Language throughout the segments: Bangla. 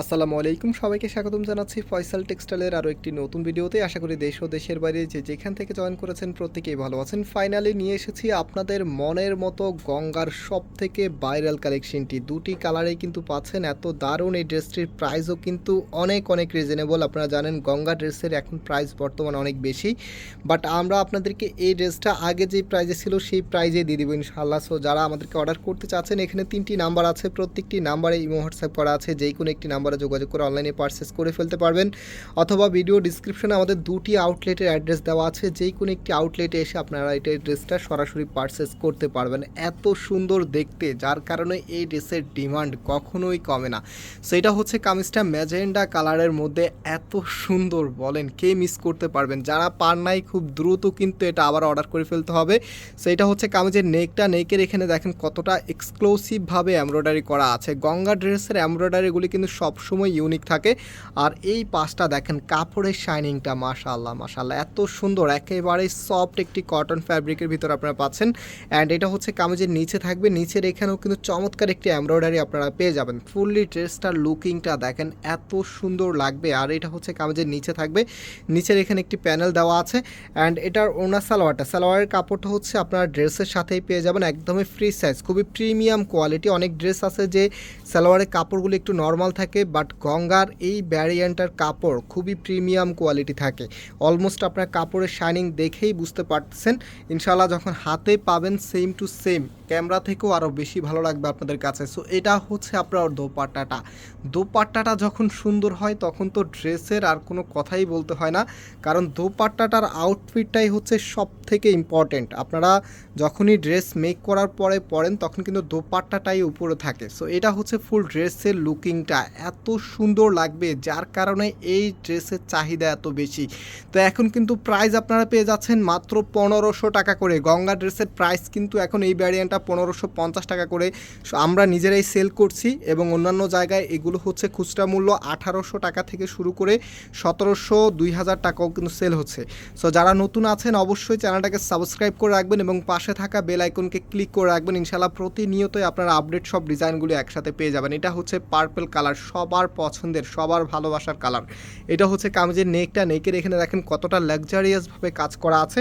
আসসালামু আলাইকুম। সবাইকে স্বাগতম জানাচ্ছি ফয়সাল টেক্সটাইলের আরও একটি নতুন ভিডিওতে। আশা করি দেশ ও দেশের বাইরে যে যেখান থেকে জয়েন করেছেন প্রত্যেকেই ভালো আছেন। ফাইনালি নিয়ে এসেছি আপনাদের মনের মতো গঙ্গার সব থেকে ভাইরাল কালেকশনটি দুটি কালারেই কিন্তু পাচ্ছেন। এত দারুণ এই ড্রেসটির প্রাইসও কিন্তু অনেক অনেক রিজনেবল আপনারা জানেন গঙ্গা ড্রেসের এখন প্রাইস বর্তমানে অনেক বেশি। বাট আমরা আপনাদেরকে এই ড্রেসটা আগে যে প্রাইজে ছিল, সেই প্রাইজে দিয়ে দেবো ইনশাআল্লাহ। সো যারা আমাদেরকে অর্ডার করতে চাচ্ছেন, এখানে তিনটি নাম্বার আছে। প্রত্যেকটি নাম্বারে ইমো হোয়াটসঅ্যাপ করা আছে। যেই কোনো একটি নাম্বারে যোগাযোগ করে অনলাইনে পারচেস করে ফেলতে পারবেন। অথবা ভিডিও ডিসক্রিপশনে আমাদের দুটি আউটলেটের অ্যাড্রেস দেওয়া আছে। যেই কোনো একটি আউটলেটে এসে আপনারা এই ড্রেসটা সরাসরি পারচেস করতে পারবেন। এত সুন্দর দেখতে, যার কারণে এই ড্রেসের ডিমান্ড কখনোই কমে না। সেটা হচ্ছে কামিজটা ম্যাজেন্ডা কালারের মধ্যে এত সুন্দর, বলেন কে মিস করতে পারবেন? যারা পার নাই, খুব দ্রুত কিন্তু এটা আবার অর্ডার করে ফেলতে হবে। সেটা হচ্ছে কামিজের নেকটা নেকের এখানে দেখেন কতটা এক্সক্লুসিভভাবে এমব্রয়ডারি করা আছে। গঙ্গা ড্রেসের এমব্রয়ডারিগুলি কিন্তু সবসময় ইউনিক থাকে। আর এই পাশটা দেখেন, কাপড়ের শাইনিংটা মাশাল্লাহ মাশাল্লাহ এত সুন্দর, একেবারে সফট একটি কটন ফ্যাব্রিকের ভিতর আপনারা পাচ্ছেন। অ্যান্ড এটা হচ্ছে কামিজের নিচে থাকবে, নিচের এখানেও কিন্তু চমৎকার একটি এমব্রয়ডারি আপনারা পেয়ে যাবেন। ফুললি ড্রেসটার লুকিংটা দেখেন, এত সুন্দর লাগবে। আর এটা হচ্ছে কামিজের নিচে থাকবে, নিচের এখানে একটি প্যানেল দেওয়া আছে। অ্যান্ড এটার ওনার সালোয়ারটা, সালোয়ারের কাপড়টা হচ্ছে আপনার ড্রেসের সাথেই পেয়ে যাবেন, একদমই ফ্রি সাইজ খুবই প্রিমিয়াম কোয়ালিটি অনেক ড্রেস আছে যে সালোয়ারের কাপড়গুলো একটু নর্মাল থাকে বাট গঙ্গার এই ব্যারিয়ান্টার কাপড় খুবই প্রিমিয়াম কোয়ালিটি থাকে। অলমোস্ট আপনার কাপড়ের শাইনিং দেখেই বুঝতে পারতেছেন। ইনশাল্লাহ যখন হাতে পাবেন সেম টু সেম ক্যামেরা থেকেও আরও বেশি ভালো লাগবে আপনাদের কাছে। সো এটা হচ্ছে আপনার দোপাট্টাটা। দোপাট্টাটা যখন সুন্দর হয়, তখন তো ড্রেসের আর কোনো কথাই বলতে হয় না। কারণ দোপাট্টাটার আউটফিটটাই হচ্ছে সব থেকে ইম্পর্টেন্ট আপনারা যখনই ড্রেস মেক করার পরে পরেন, তখন কিন্তু দোপাট্টাটাই উপরে থাকে। সো এটা হচ্ছে ফুল ড্রেসের লুকিংটা এত সুন্দর লাগবে, যার কারণে এই ড্রেসের চাহিদা এত বেশি। তো এখন কিন্তু প্রাইস আপনারা পেয়ে যাচ্ছেন মাত্র পনেরোশো টাকা করে। গঙ্গা ড্রেসের প্রাইস কিন্তু এখন এই ভ্যারিয়েন্টটা পনেরোশো পঞ্চাশ টাকা করে। আমরা নিজেরাই সেল করছি এবং অন্যান্য জায়গায় এগুলো হচ্ছে খুচরা মূল্য আঠারোশো টাকা থেকে শুরু করে সতেরোশো দুই হাজার টাকাও কিন্তু সেল হচ্ছে। সো যারা নতুন আছেন অবশ্যই চ্যানেলটাকে সাবস্ক্রাইব করে রাখবেন এবং পাশে থাকা বেল আইকনকে ক্লিক করে রাখবেন। ইনশাল্লাহ প্রতিনিয়তই আপনারা আপডেট সব ডিজাইনগুলো একসাথে পেয়ে যাবেন। এটা হচ্ছে পার্পল কালার সবার পছন্দের, সবার ভালোবাসার কালার এটা হচ্ছে কামিজের নেকটা। নেকের এখানে দেখেন কতটা লাক্সারিয়াসভাবে কাজ করা আছে।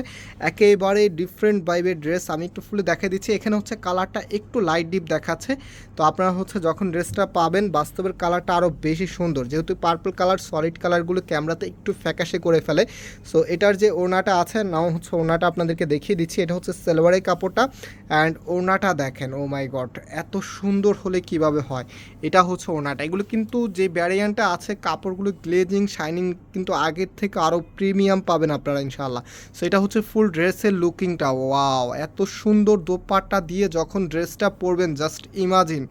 একেবারে ডিফারেন্ট ভাইবের ড্রেস আমি একটু ফুলে দেখিয়ে দিচ্ছি। এখানে হচ্ছে কালারটা একটু লাইট ডিপ দেখাচ্ছে। তো আপনারা হচ্ছে যখন ড্রেসটা পাবেন, বাস্তবের কালারটা আরও বেশি সুন্দর। যেহেতু পার্পল কালার সলিড কালারগুলো ক্যামেরাতে একটু ফ্যাকাশে করে ফেলে। সো এটার যে ওড়নাটা আছে, নাও হচ্ছে ওড়নাটা আপনাদেরকে দেখিয়ে দিচ্ছি। এটা হচ্ছে সেলভারের কাপড়টা। অ্যান্ড ওড়নাটা দেখেন ও মাই গড এত সুন্দর হলে কীভাবে হয়? এটা হচ্ছে ওড়নাটা। এগুলো কিন্তু যে ব্যারিয়ানটা আছে, কাপড়গুলো গ্লেজিং শাইনিং কিন্তু আগের থেকে আরও প্রিমিয়াম পাবেন আপনারা ইনশাল্লাহ সেটা হচ্ছে ফুল ড্রেসের লুকিংটা ওয়াও এত সুন্দর দোপাট্টা দিয়ে যখন ড্রেসটা পরবেন জাস্ট ইমাজিন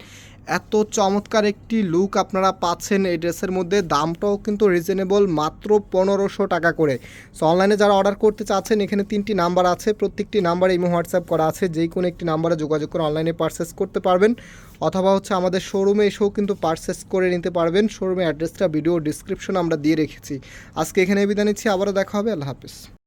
এত চমৎকার একটি লুক আপনারা পাচ্ছেন এই ড্রেসের মধ্যে। দামটাও কিন্তু রিজনেবল মাত্র পনেরোশো টাকা করে। সো অনলাইনে যারা অর্ডার করতে চাচ্ছেন, এখানে তিনটি নাম্বার আছে। প্রত্যেকটি নাম্বারে ইমো, হোয়াটসঅ্যাপ করা আছে। যেই কোনো একটি নাম্বারে যোগাযোগ করে অনলাইনে পারচেস করতে পারবেন। অথবা হচ্ছে আমাদের শোরুমে এসেও কিন্তু পারচেস করে নিতে পারবেন। শোরুমে অ্যাড্রেসটা ভিডিও ডিসক্রিপশন আমরা দিয়ে রেখেছি। আজকে এখানে বিদায় নিচ্ছি। আবারও দেখা হবে। আল্লাহ হাফিজ।